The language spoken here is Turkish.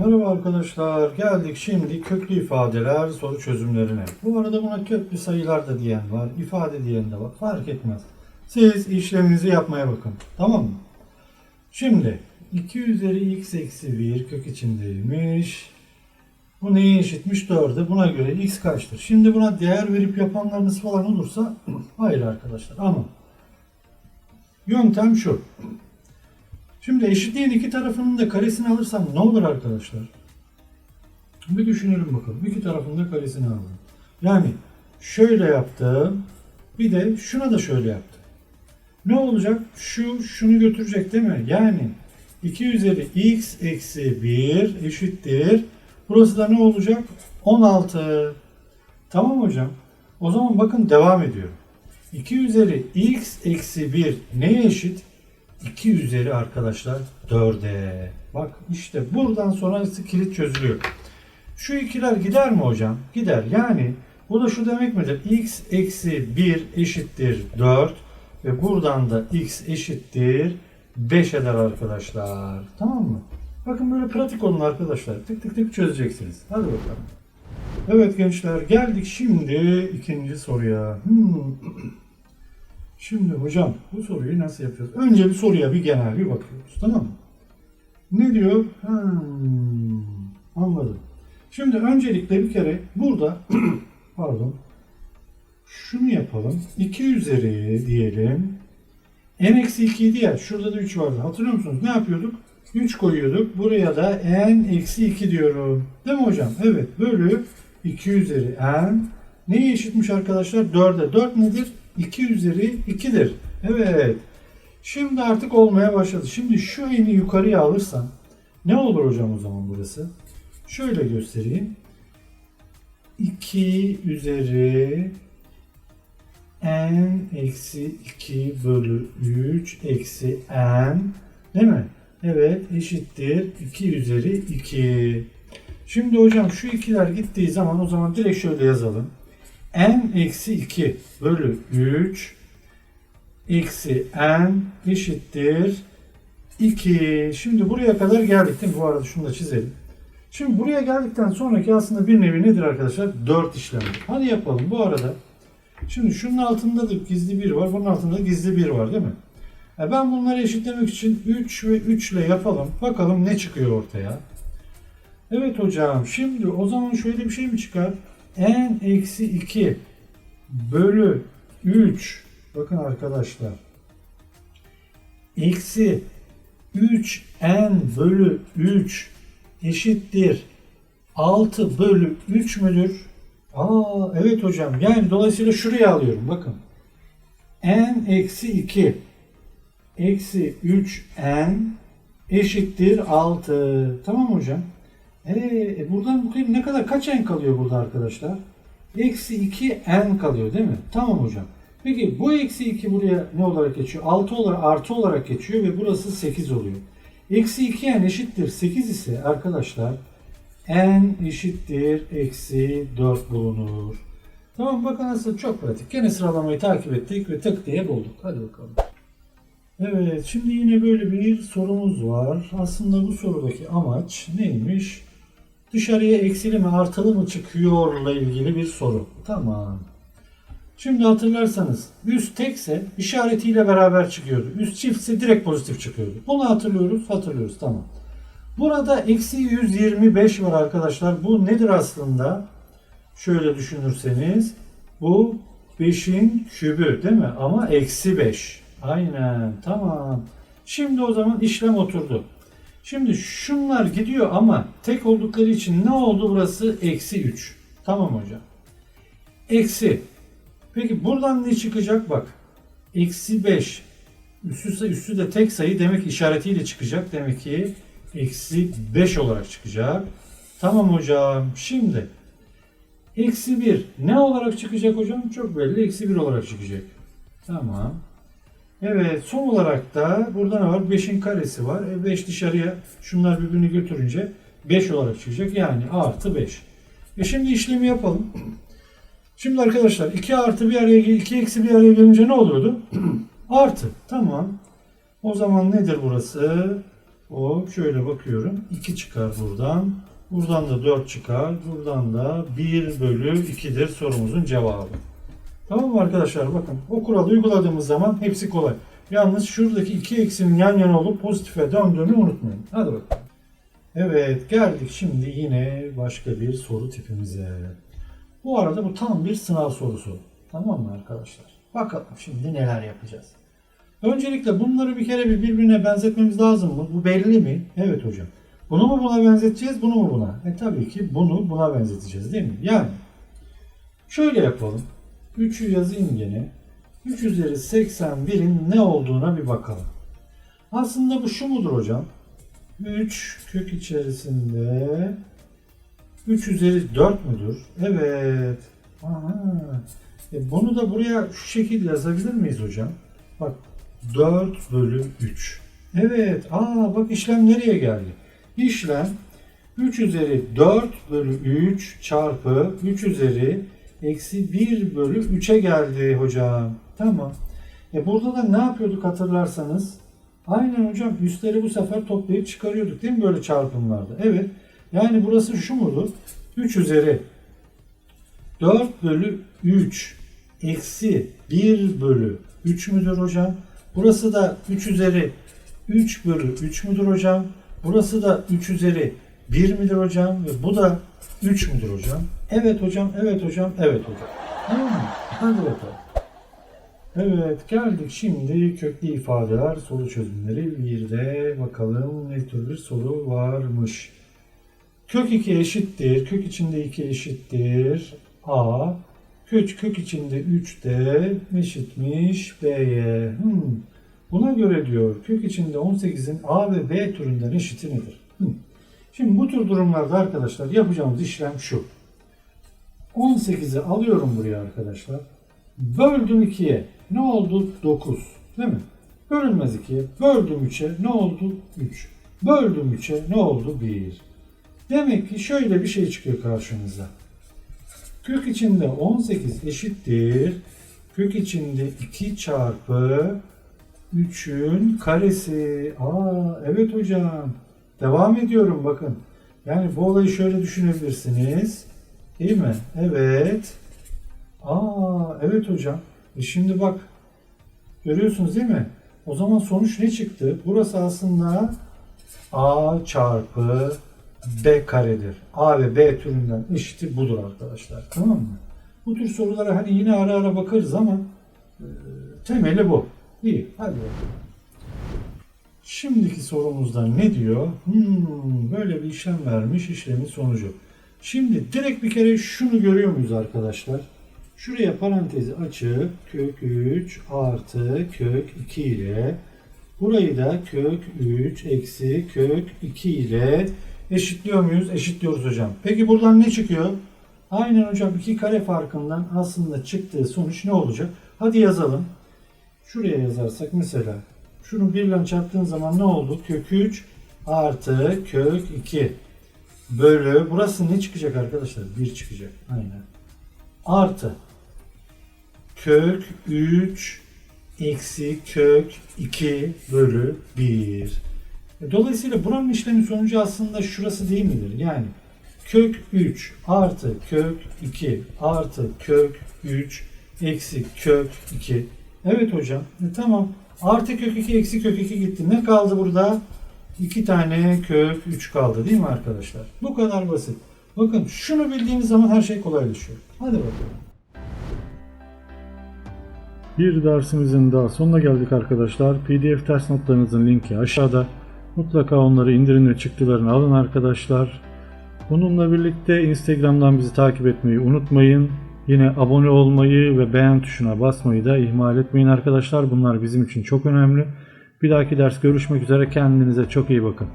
Merhaba arkadaşlar. Geldik şimdi köklü ifadeler soru çözümlerine. Bu arada buna köklü sayılar da diyen var, ifade diyen de var. Fark etmez. Siz işleminizi yapmaya bakın. Tamam mı? Şimdi 2 üzeri x eksi 1 kök içindeymiş. Bu neye eşitmiş? 4'e. Buna göre x kaçtır? Şimdi buna değer verip yapanlarınız falan olursa hayır arkadaşlar ama yöntem şu. Şimdi eşitliğin iki tarafının da karesini alırsam ne olur arkadaşlar? Bir düşünelim bakalım. İki tarafının da karesini aldım. Yani şöyle yaptım. Bir de şuna da şöyle yaptım. Ne olacak? Şu şunu götürecek değil mi? Yani 2 üzeri x eksi 1 eşittir. Burası da ne olacak? 16. Tamam hocam? O zaman bakın devam ediyorum. 2 üzeri x eksi 1 neye eşit? 2 üzeri arkadaşlar 4'e. Bak işte buradan sonrası kilit çözülüyor. Şu ikiler gider mi hocam? Gider. Yani bu da şu demek midir? x eksi 1 eşittir 4 ve buradan da x eşittir 5 eder arkadaşlar. Tamam mı? Bakın böyle pratik olun arkadaşlar. Tık tık tık çözeceksiniz. Hadi bakalım. Evet gençler geldik şimdi ikinci soruya. Hmm. Şimdi hocam bu soruyu nasıl yapıyoruz? Önce bir soruya bir genel bir bakıyoruz tamam mı? Ne diyor? Hmm, anladım. Şimdi öncelikle bir kere burada pardon şunu yapalım. 2 üzeri diyelim. n eksi 2 idi ya. Şurada da 3 vardı. Hatırlıyor musunuz? Ne yapıyorduk? 3 koyuyorduk. Buraya da n eksi 2 diyorum. Değil mi hocam? Evet. Bölü 2 üzeri n. Neye eşitmiş arkadaşlar? 4'e. 4 nedir? 2 üzeri 2'dir. Evet. Şimdi artık olmaya başladı. Şimdi şu eni yukarıya alırsam ne olur hocam o zaman burası? Şöyle göstereyim. 2 üzeri n eksi 2 bölü 3 eksi n değil mi? Evet eşittir 2 üzeri 2. Şimdi hocam şu ikiler gittiği zaman o zaman direkt şöyle yazalım n eksi 2 bölü 3 eksi n eşittir 2. Şimdi buraya kadar geldik değil mi? Bu arada şunu da çizelim. Şimdi buraya geldikten sonraki aslında bir nevi nedir arkadaşlar? 4 işlem. Hadi yapalım. Bu arada şimdi şunun altında da gizli 1 var. Bunun altında da gizli 1 var değil mi? E ben bunları eşitlemek için 3 ve 3 ile yapalım. Bakalım ne çıkıyor ortaya. Evet hocam. Şimdi o zaman şöyle bir şey mi çıkar? N eksi 2 bölü 3 bakın arkadaşlar. Eksi 3 n bölü 3 eşittir. 6 bölü 3 müdür? Aa evet hocam. Yani dolayısıyla şuraya alıyorum. Bakın. N eksi 2 eksi 3 n eşittir 6 tamam hocam? Ee, buradan bakayım ne kadar kaç n kalıyor burada arkadaşlar? Eksi 2 n kalıyor değil mi? Tamam hocam. Peki bu eksi 2 buraya ne olarak geçiyor? 6 olarak artı olarak geçiyor ve burası 8 oluyor. Eksi 2 n eşittir 8 ise arkadaşlar n eşittir eksi 4 bulunur. Tamam bakın nasıl çok pratik. Gene sıralamayı takip ettik ve tık diye bulduk. Hadi bakalım. Evet, şimdi yine böyle bir sorumuz var. Aslında bu sorudaki amaç neymiş? Dışarıya eksili mi artılı mı çıkıyorla ilgili bir soru. Tamam. Şimdi hatırlarsanız üst tekse işaretiyle beraber çıkıyordu. Üst çiftse direkt pozitif çıkıyordu. Bunu hatırlıyoruz, hatırlıyoruz. Tamam. Burada eksi 125 var arkadaşlar. Bu nedir aslında? Şöyle düşünürseniz bu 5'in kübü değil mi? Ama eksi 5. Aynen tamam. Şimdi o zaman işlem oturdu. Şimdi şunlar gidiyor ama tek oldukları için ne oldu burası? Eksi 3. Tamam hocam. Eksi. Peki buradan ne çıkacak? Bak. Eksi 5. Üstü, üstü de tek sayı demek işaretiyle çıkacak. Demek ki eksi 5 olarak çıkacak. Tamam hocam. Şimdi eksi 1 ne olarak çıkacak hocam? Çok belli. Eksi 1 olarak çıkacak. Tamam. Evet son olarak da burada ne var? 5'in karesi var. E 5 dışarıya şunlar birbirini götürünce 5 olarak çıkacak. Yani artı 5. E şimdi işlemi yapalım. Şimdi arkadaşlar 2 artı bir araya 2 eksi bir araya gelince ne oluyordu? artı. Tamam. O zaman nedir burası? Hop şöyle bakıyorum. 2 çıkar buradan. Buradan da 4 çıkar. Buradan da 1 bölü 2'dir sorumuzun cevabı. Tamam mı arkadaşlar? Bakın o kuralı uyguladığımız zaman hepsi kolay. Yalnız şuradaki iki eksinin yan yana olup pozitife döndüğünü unutmayın. Hadi bakalım. Evet geldik şimdi yine başka bir soru tipimize. Bu arada bu tam bir sınav sorusu. Tamam mı arkadaşlar? Bakalım şimdi neler yapacağız. Öncelikle bunları bir kere bir birbirine benzetmemiz lazım mı? Bu belli mi? Evet hocam. Bunu mu buna benzeteceğiz, bunu mu buna? E tabii ki bunu buna benzeteceğiz değil mi? Yani şöyle yapalım. 3'ü yazayım gene. 3 üzeri 81'in ne olduğuna bir bakalım. Aslında bu şu mudur hocam? 3 kök içerisinde 3 üzeri 4 müdür? Evet. Aha. E bunu da buraya şu şekilde yazabilir miyiz hocam? Bak 4 bölü 3. Evet. Aa bak işlem nereye geldi? İşlem 3 üzeri 4 bölü 3 çarpı 3 üzeri eksi 1 bölü 3'e geldi hocam. Tamam. E burada da ne yapıyorduk hatırlarsanız? Aynen hocam üstleri bu sefer toplayıp çıkarıyorduk değil mi böyle çarpımlarda? Evet. Yani burası şu mudur? 3 üzeri 4 bölü 3 eksi 1 bölü 3 müdür hocam? Burası da 3 üzeri 3 bölü 3 müdür hocam? Burası da 3 üzeri 1 midir hocam? Ve bu da 3 müdür hocam? Evet hocam, evet hocam, evet hocam. Tamam? Hadi bakalım. Evet geldik şimdi köklü ifadeler soru çözümleri. Bir de bakalım ne tür bir soru varmış. Kök 2 eşittir. Kök içinde 2 eşittir. A. Kök, kök içinde 3 de eşitmiş B'ye. Hmm. Buna göre diyor kök içinde 18'in A ve B türünden eşiti nedir? Şimdi bu tür durumlarda arkadaşlar yapacağımız işlem şu. 18'i alıyorum buraya arkadaşlar. Böldüm 2'ye. Ne oldu? 9. Değil mi? Bölünmez 2'ye. Böldüm 3'e. Ne oldu? 3. Böldüm 3'e. Ne oldu? 1. Demek ki şöyle bir şey çıkıyor karşınıza. Kök içinde 18 eşittir. Kök içinde 2 çarpı 3'ün karesi. Aa evet hocam. Devam ediyorum bakın. Yani bu olayı şöyle düşünebilirsiniz. Değil mi? Evet. Aa evet hocam. E şimdi bak görüyorsunuz değil mi? O zaman sonuç ne çıktı? Burası aslında A çarpı B karedir. A ve B türünden eşiti budur arkadaşlar. Tamam mı? Bu tür sorulara hani yine ara ara bakarız ama e, temeli bu. İyi. Hadi bakalım. Şimdiki sorumuzda ne diyor? Hmm, böyle bir işlem vermiş işlemin sonucu. Şimdi direkt bir kere şunu görüyor muyuz arkadaşlar? Şuraya parantezi açıp kök 3 artı kök 2 ile burayı da kök 3 eksi kök 2 ile eşitliyor muyuz? Eşitliyoruz hocam. Peki buradan ne çıkıyor? Aynen hocam iki kare farkından aslında çıktığı sonuç ne olacak? Hadi yazalım. Şuraya yazarsak mesela şunu 1 ile çarptığın zaman ne oldu? Kök 3 artı kök 2 bölü burası ne çıkacak arkadaşlar? 1 çıkacak. Aynen. Artı kök 3 eksi kök 2 bölü 1. E, Dolayısıyla buranın işlemi sonucu aslında şurası değil midir? Yani kök 3 artı kök 2 artı kök 3 eksi kök 2. Evet hocam. E, tamam. Artı kök 2 eksi kök 2 gitti. Ne kaldı burada? 2 tane kök 3 kaldı değil mi arkadaşlar? Bu kadar basit. Bakın şunu bildiğiniz zaman her şey kolaylaşıyor. Hadi bakalım. Bir dersimizin daha sonuna geldik arkadaşlar. PDF ders notlarınızın linki aşağıda. Mutlaka onları indirin ve çıktılarını alın arkadaşlar. Bununla birlikte Instagram'dan bizi takip etmeyi unutmayın. Yine abone olmayı ve beğen tuşuna basmayı da ihmal etmeyin arkadaşlar. Bunlar bizim için çok önemli. Bir dahaki ders görüşmek üzere. Kendinize çok iyi bakın.